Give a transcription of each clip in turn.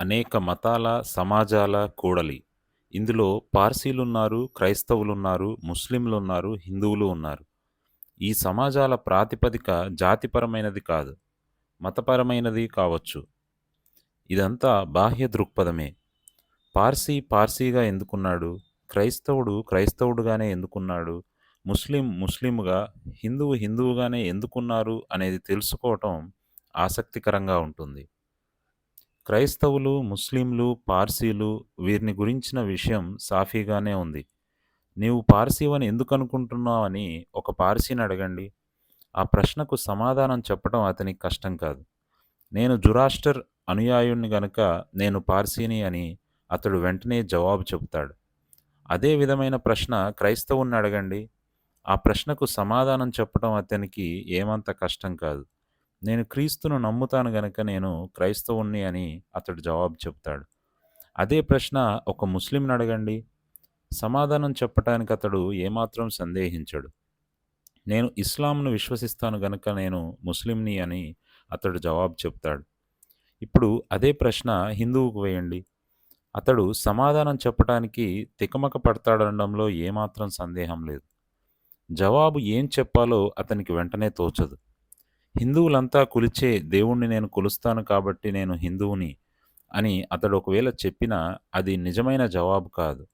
అనేక మతాల, సమాజాల కూడలి. ఇందులో పార్సీలున్నారు, క్రైస్తవులున్నారు, ముస్లింలున్నారు, హిందువులు ఉన్నారు. ఈ సమాజాల ప్రాతిపదిక జాతిపరమైనది కాదు. మతపరమైనది కావచ్చు. ఇదంతా బాహ్య దృక్పథమే. పార్సీ పార్సీగా ఎందుకున్నాడు? క్రైస్తవుడు క్రైస్తవుడుగానే ఎందుకున్నాడు? ముస్లిం ముస్లిముగా, హిందువు హిందువుగానే ఎందుకున్నారు అనేది తెలుసుకోవటం ఆసక్తికరంగా ఉంటుంది. క్రైస్తవులు, ముస్లింలు, పార్సీలు వీరిని గురించిన విషయం సాఫీగానే ఉంది. నీవు పార్సీవని ఎందుకనుకుంటున్నావని ఒక పార్సీని అడగండి. ఆ ప్రశ్నకు సమాధానం చెప్పడం అతనికి కష్టం కాదు. నేను జురాస్టర్ అనుయాయుణ్ణి గనుక నేను పార్సీని అని అతడు వెంటనే జవాబు చెబుతాడు. అదే విధమైన ప్రశ్న క్రైస్తవుణ్ణి అడగండి. ఆ ప్రశ్నకు సమాధానం చెప్పడం అతనికి ఏమంత కష్టం కాదు. నేను క్రీస్తును నమ్ముతాను గనక నేను క్రైస్తవుణ్ణి అని అతడు జవాబు చెబుతాడు. అదే ప్రశ్న ఒక ముస్లింని అడగండి. సమాధానం చెప్పటానికి అతడు ఏమాత్రం సందేహించడు. నేను ఇస్లాంను విశ్వసిస్తాను గనక నేను ముస్లింని అని అతడు జవాబు చెప్తాడు ఇప్పుడు అదే ప్రశ్న హిందువుకు వేయండి. అతడు సమాధానం చెప్పటానికి తికమక పడతాడనడంలో ఏమాత్రం సందేహం లేదు. జవాబు ఏం చెప్పాలో అతనికి వెంటనే తోచదు. హిందువులంతా కొలిచే దేవుణ్ణి నేను కొలుస్తాను కాబట్టి నేను హిందువుని అని అతడు ఒకవేళ చెప్పినా అది నిజమైన జవాబు కాదు.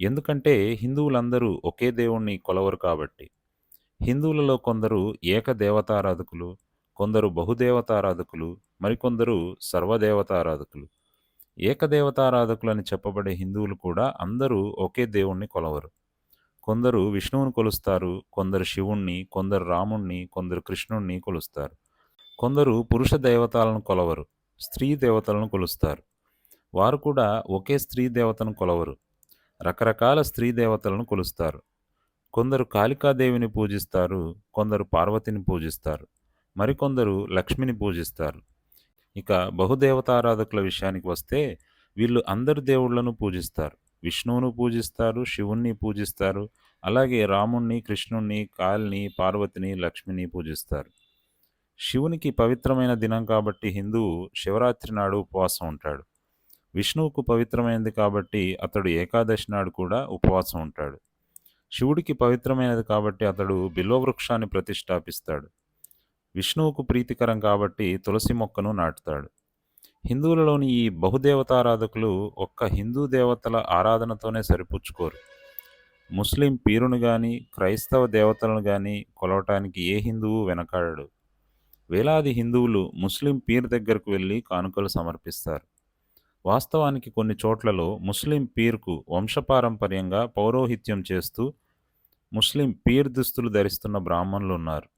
ఎందుకంటే హిందువులందరూ ఒకే దేవుణ్ణి కొలవరు కాబట్టి. హిందువులలో కొందరు ఏకదేవతారాధకులు కొందరు బహుదేవతారాధకులు, మరికొందరు సర్వదేవతారాధకులు. ఏకదేవతారాధకులని చెప్పబడే హిందువులు కూడా అందరూ ఒకే దేవుణ్ణి కొలవరు. కొందరు విష్ణువును కొలుస్తారు, కొందరు శివుణ్ణి, కొందరు రాముణ్ణి, కొందరు కృష్ణుణ్ణి కొలుస్తారు. కొందరు పురుష దేవతలను కొలవరు, స్త్రీ దేవతలను కొలుస్తారు. వారు కూడా ఒకే స్త్రీ దేవతను కొలవరు. రకరకాల స్త్రీ దేవతలను కొలుస్తారు. కొందరు కాళికాదేవిని పూజిస్తారు, కొందరు పార్వతిని పూజిస్తారు, మరికొందరు లక్ష్మిని పూజిస్తారు. ఇక బహుదేవతారాధకుల విషయానికి వస్తే వీళ్ళు అందరు దేవుళ్ళను పూజిస్తారు. విష్ణువును పూజిస్తారు, శివుణ్ణి పూజిస్తారు, అలాగే రాముణ్ణి, కృష్ణుణ్ణి, కాలిని పార్వతిని, లక్ష్మిని పూజిస్తారు. శివునికి పవిత్రమైన దినం కాబట్టి హిందువు శివరాత్రి నాడు ఉపవాసం ఉంటాడు. విష్ణువుకు పవిత్రమైనది కాబట్టి అతడు ఏకాదశి నాడు కూడా ఉపవాసం ఉంటాడు. శివుడికి పవిత్రమైనది కాబట్టి అతడు బిల్వవృక్షాన్ని ప్రతిష్టాపిస్తాడు విష్ణువుకు ప్రీతికరం కాబట్టి తులసి మొక్కను నాటుతాడు. హిందువులలోని ఈ బహుదేవతారాధకులు ఒక్క హిందూ దేవతల ఆరాధనతోనే సరిపుచ్చుకోరు. ముస్లిం పీరును కానీ క్రైస్తవ దేవతలను కానీ కొలవటానికి ఏ హిందువు వెనకాడడు. వేలాది హిందువులు ముస్లిం పీర్ దగ్గరకు వెళ్ళి కానుకలు సమర్పిస్తారు. వాస్తవానికి కొన్ని చోట్లలో ముస్లిం పీర్కు వంశపారంపర్యంగా పౌరోహిత్యం చేస్తూ ముస్లిం పీర్ దుస్తులు ధరిస్తున్న బ్రాహ్మణులు ఉన్నారు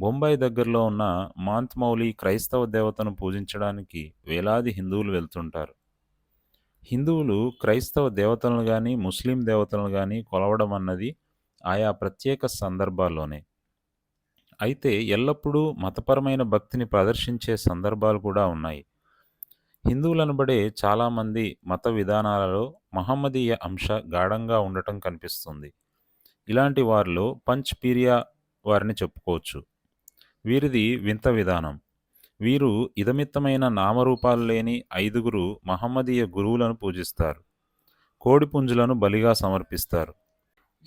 బొంబాయి దగ్గరలో ఉన్న మాంత్మౌలి క్రైస్తవ దేవతను పూజించడానికి వేలాది హిందువులు వెళ్తుంటారు. హిందువులు క్రైస్తవ దేవతలను కానీ ముస్లిం దేవతలను కానీ కొలవడం అన్నది ఆయా ప్రత్యేక సందర్భాల్లోనే. అయితే ఎల్లప్పుడూ మతపరమైన భక్తిని ప్రదర్శించే సందర్భాలు కూడా ఉన్నాయి. హిందువులనబడే చాలామంది మత విధానాలలో మహమ్మదీయ అంశ గాఢంగా ఉండటం కనిపిస్తుంది. ఇలాంటి వారిలో పంచ్ పీరియా వారిని చెప్పుకోవచ్చు. వీరిది వింత విధానం. వీరు ఇదమిత్తమైన నామరూపాలు లేని ఐదుగురు మహమ్మదీయ గురువులను పూజిస్తారు. కోడిపుంజులను బలిగా సమర్పిస్తారు.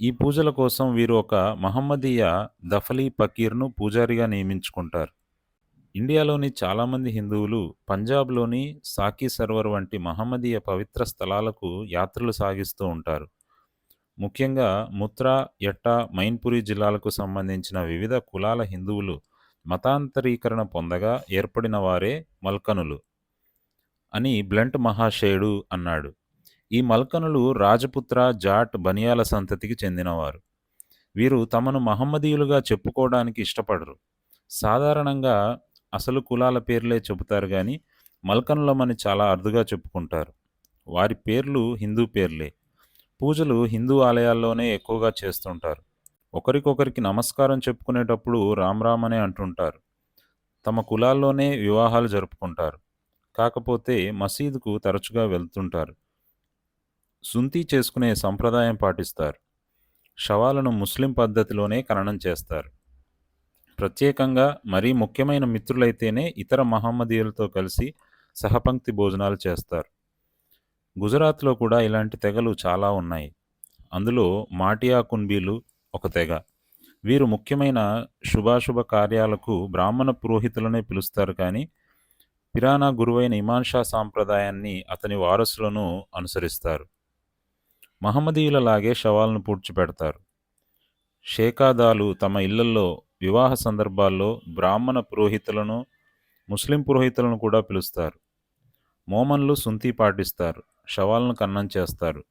ఈ పూజల కోసం వీరు ఒక మహమ్మదీయ దఫలీ ఫకీర్ను పూజారిగా నియమించుకుంటారు. ఇండియాలోని చాలామంది హిందువులు పంజాబ్లోని సాకి సర్వర్ వంటి మహమ్మదీయ పవిత్ర స్థలాలకు యాత్రలు సాగిస్తూ ఉంటారు. ముఖ్యంగా ముత్రా, ఎట్టా, మైన్పురి జిల్లాలకు సంబంధించిన వివిధ కులాల హిందువులు మతాంతరీకరణ పొందగా ఏర్పడిన వారే మల్కనులు అని బ్లంట్ మహాశయుడు అన్నాడు. ఈ మల్కనులు రాజపుత్ర, జాట్, బనియాల సంతతికి చెందినవారు. వీరు తమను మహమ్మదీయులుగా చెప్పుకోవడానికి ఇష్టపడరు. సాధారణంగా అసలు కులాల పేర్లే చెబుతారు కానీ మల్కనులమని చాలా అరుదుగా చెప్పుకుంటారు. వారి పేర్లు హిందూ పేర్లే. పూజలు హిందూ ఆలయాల్లోనే ఎక్కువగా చేస్తుంటారు. ఒకరికొకరికి నమస్కారం చెప్పుకునేటప్పుడు రామ్ అనే అంటుంటారు. తమ కులాల్లోనే వివాహాలు జరుపుకుంటారు. కాకపోతే మసీదుకు తరచుగా వెళ్తుంటారు. సుంతి చేసుకునే సంప్రదాయం పాటిస్తారు. శవాలను ముస్లిం పద్ధతిలోనే ఖననం చేస్తారు. ప్రత్యేకంగా మరీ ముఖ్యమైన మిత్రులైతేనే ఇతర మహమ్మదీయులతో కలిసి సహపంక్తి భోజనాలు చేస్తారు గుజరాత్లో కూడా ఇలాంటి తెగలు చాలా ఉన్నాయి అందులో మాటియా కుంబీలు ఒక తెగ. వీరు ముఖ్యమైన శుభాశుభ కార్యాలకు బ్రాహ్మణ పురోహితులనే పిలుస్తారు కానీ పిరానా గురువైన ఇమాన్షా సాంప్రదాయాన్ని అతని వారసులను అనుసరిస్తారు. మహమ్మదీయులలాగే శవాలను పూడ్చిపెడతారు. షేకాదాలు తమ ఇళ్ళల్లో వివాహ సందర్భాల్లో బ్రాహ్మణ పురోహితులను ముస్లిం పురోహితులను కూడా పిలుస్తారు. మోమన్లు సుంతి పాటిస్తారు శవాలను కన్నం చేస్తారు.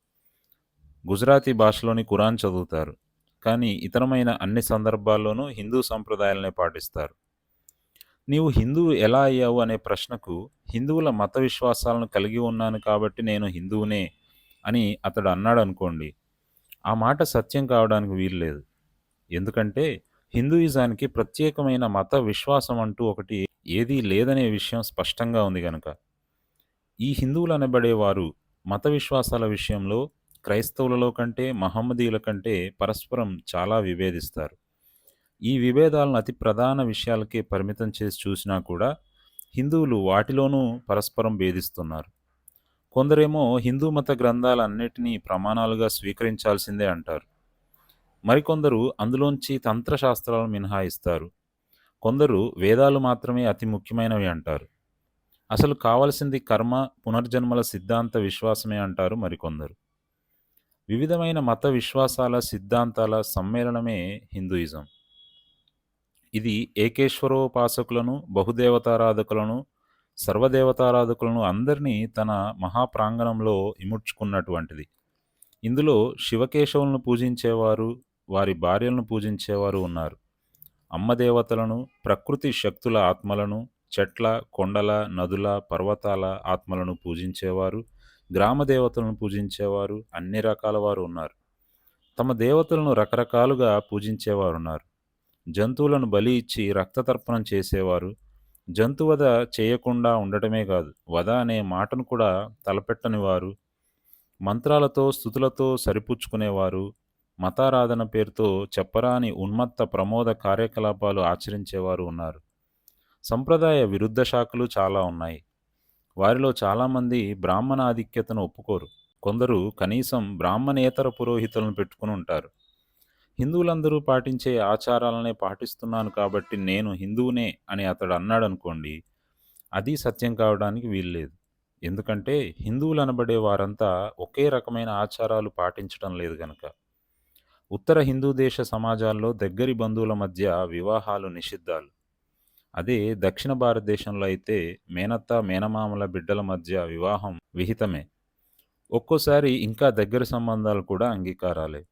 గుజరాతీ భాషలోని ఖురాన్ చదువుతారు. కానీ ఇతరమైన అన్ని సందర్భాల్లోనూ హిందూ సంప్రదాయాలనే పాటిస్తారు. నీవు హిందువు ఎలా అయ్యావు అనే ప్రశ్నకు హిందువుల మత విశ్వాసాలను కలిగి ఉన్నాను కాబట్టి నేను హిందువునే అని అతడు అన్నాడు అనుకోండి. ఆ మాట సత్యం కావడానికి వీల్లేదు. ఎందుకంటే హిందూయిజానికి ప్రత్యేకమైన మత విశ్వాసం అంటూ ఒకటి ఏదీ లేదనే విషయం స్పష్టంగా ఉంది కనుక ఈ హిందువులు అనబడేవారు మత విశ్వాసాల విషయంలో క్రైస్తవులలో కంటే మహమ్మదీయుల కంటే పరస్పరం చాలా విభేదిస్తారు. ఈ విభేదాలను అతి ప్రధాన విషయాలకే పరిమితం చేసి చూసినా కూడా హిందువులు వాటిలోనూ పరస్పరం భేదిస్తున్నారు. కొందరేమో హిందూ మత గ్రంథాలన్నిటినీ ప్రమాణాలుగా స్వీకరించాల్సిందే అంటారు. మరికొందరు అందులోంచి తంత్రశాస్త్రాలను మినహాయిస్తారు. కొందరు వేదాలు మాత్రమే అతి ముఖ్యమైనవి అంటారు. అసలు కావలసింది కర్మ పునర్జన్మల సిద్ధాంత విశ్వాసమే అంటారు మరికొందరు. వివిధమైన మత విశ్వాసాల సిద్ధాంతాల సమ్మేళనమే హిందూయిజం. ఇది ఏకేశ్వరోపాసకులను బహుదేవతారాధకులను సర్వదేవతారాధకులను అందరినీ తన మహాప్రాంగణంలో ఇముడ్చుకున్నటువంటిది. ఇందులో శివకేశవులను పూజించేవారు వారి భార్యలను పూజించేవారు ఉన్నారు. అమ్మదేవతలను ప్రకృతి శక్తుల ఆత్మలను చెట్ల కొండల నదుల పర్వతాల ఆత్మలను పూజించేవారు గ్రామ దేవతలను పూజించేవారు అన్ని రకాల వారు ఉన్నారు. తమ దేవతలను రకరకాలుగా పూజించేవారు ఉన్నారు జంతువులను బలి ఇచ్చి రక్తతర్పణం చేసేవారు. జంతువధ చేయకుండా ఉండటమే కాదు వధ అనే మాటను కూడా తలపెట్టని వారు. మంత్రాలతో స్థుతులతో సరిపుచ్చుకునేవారు. మతారాధన పేరుతో చెప్పరాని ఉన్మత్త ప్రమోద కార్యకలాపాలు ఆచరించేవారు ఉన్నారు. సంప్రదాయ విరుద్ధ శాఖలు చాలా ఉన్నాయి. వారిలో చాలామంది బ్రాహ్మణ ఆధిక్యతను ఒప్పుకోరు. కొందరు కనీసం బ్రాహ్మణేతర పురోహితులను పెట్టుకుని ఉంటారు. హిందువులందరూ పాటించే ఆచారాలనే పాటిస్తున్నాను కాబట్టి నేను హిందువునే అని అతడు అన్నాడు అనుకోండి అది సత్యం కావడానికి వీల్లేదు. ఎందుకంటే హిందువులు అనబడే వారంతా ఒకే రకమైన ఆచారాలు పాటించడం లేదు గనక. ఉత్తర హిందూ దేశ సమాజాల్లో దగ్గరి బంధువుల మధ్య వివాహాలు నిషిద్ధాలు. అదే దక్షిణ భారతదేశంలో అయితే మేనత్త మేనమామల బిడ్డల మధ్య వివాహం విహితమే. ఒక్కోసారి ఇంకా దగ్గర సంబంధాలు కూడా అంగీకారాలే.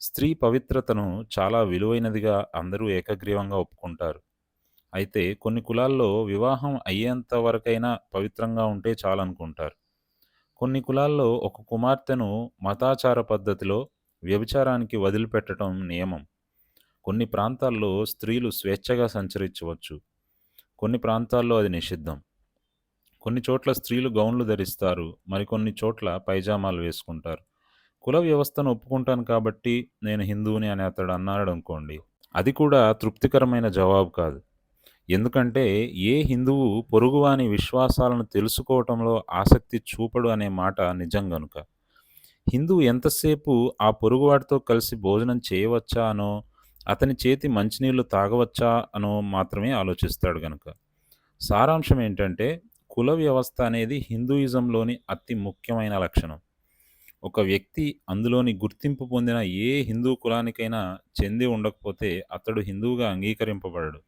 స్త్రీ పవిత్రతను చాలా విలువైనదిగా అందరూ ఏకగ్రీవంగా ఒప్పుకుంటారు. అయితే కొన్ని కులాల్లో వివాహం అయ్యేంత వరకైనా పవిత్రంగా ఉంటే చాలనుకుంటారు. కొన్ని కులాల్లో ఒక కుమార్తెను మతాచార పద్ధతిలో వ్యభిచారానికి వదిలిపెట్టడం నియమం. కొన్ని ప్రాంతాల్లో స్త్రీలు స్వేచ్ఛగా సంచరించవచ్చు. కొన్ని ప్రాంతాల్లో అది నిషిద్ధం. కొన్ని చోట్ల స్త్రీలు గౌన్లు ధరిస్తారు మరికొన్ని చోట్ల పైజామాలు వేసుకుంటారు. కుల వ్యవస్థను ఒప్పుకుంటాను కాబట్టి నేను హిందువుని అని అతడు అన్నాడు అనుకోండి. అది కూడా తృప్తికరమైన జవాబు కాదు. ఎందుకంటే ఏ హిందువు పొరుగువాని విశ్వాసాలను తెలుసుకోవటంలో ఆసక్తి చూపడు అనే మాట నిజం గనుక. హిందువు ఎంతసేపు ఆ పొరుగువాడితో కలిసి భోజనం చేయవచ్చా అనో అతని చేతి మంచినీళ్ళు తాగవచ్చా అనో మాత్రమే ఆలోచిస్తాడు గనుక. సారాంశం ఏంటంటే కుల వ్యవస్థ అనేది హిందూయిజంలోని అతి ముఖ్యమైన లక్షణం. ఒక వ్యక్తి అందులోని గుర్తింపు పొందిన ఏ హిందూ కులానికైనా చెంది ఉండకపోతే అతడు హిందువుగా అంగీకరింపబడడు.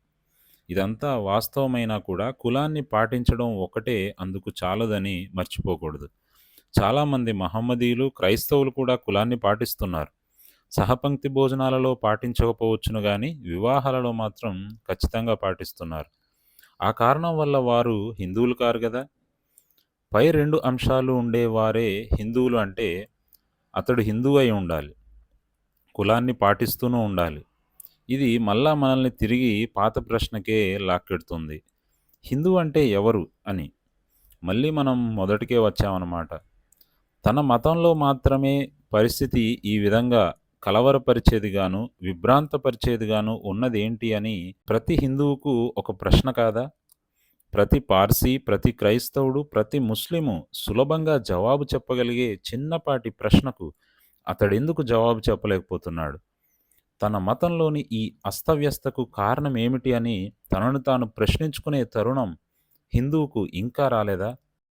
ఇదంతా వాస్తవమైనా కూడా కులాన్ని పాటించడం ఒకటే అందుకు చాలదని మర్చిపోకూడదు. చాలామంది మహమ్మదీయులు క్రైస్తవులు కూడా కులాన్ని పాటిస్తున్నారు. సహపంక్తి భోజనాలలో పాటించకపోవచ్చును కానీ వివాహాలలో మాత్రం ఖచ్చితంగా పాటిస్తున్నారు. ఆ కారణం వల్ల వారు హిందువులు కారు కదా పై రెండు అంశాలు ఉండేవారే హిందువులు అంటే అతడు హిందువు అయి ఉండాలి. కులాన్ని పాటిస్తూనూ ఉండాలి. ఇది మళ్ళా మనల్ని తిరిగి పాత ప్రశ్నకే లాక్కెడుతుంది. హిందూ అంటే ఎవరు అని మళ్ళీ మనం మొదటికే వచ్చామన్నమాట. తన మతంలో మాత్రమే పరిస్థితి ఈ విధంగా కలవరపరిచేదిగాను విభ్రాంతపరిచేదిగాను ఉన్నదేంటి అని ప్రతి హిందువుకు ఒక ప్రశ్న కాదా ప్రతి పార్సీ, ప్రతి క్రైస్తవుడు, ప్రతి ముస్లిము సులభంగా జవాబు చెప్పగలిగే చిన్నపాటి ప్రశ్నకు అతడెందుకు జవాబు చెప్పలేకపోతున్నాడు? తన మతంలోని ఈ అస్తవ్యస్తకు కారణం ఏమిటి అని తనను తాను ప్రశ్నించుకునే తరుణం హిందువుకు ఇంకా రాలేదా?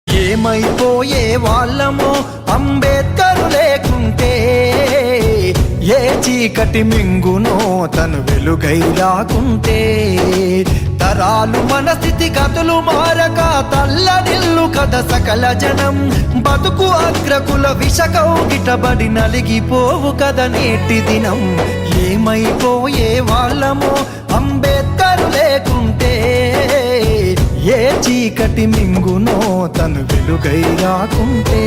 ఏమైపోయే వాళ్ళమో అంబేద్కర్ లేకుంటే ఏ చీకటి మింగునో తను వెలుగైలాగుంటే తరాలు మన స్థితి కథలు మారక తల్లడిల్లు కథ సకల జనం. బతుకు అగ్రకుల విషకౌగిటబడి నలిగిపోవు కథ నేటి దినం. ఏమైపోయే వాళ్ళమో అంబేద్కర్ లేకుంటే ఏ చీకటి మింగునో తను వెలుగై రాకుంటే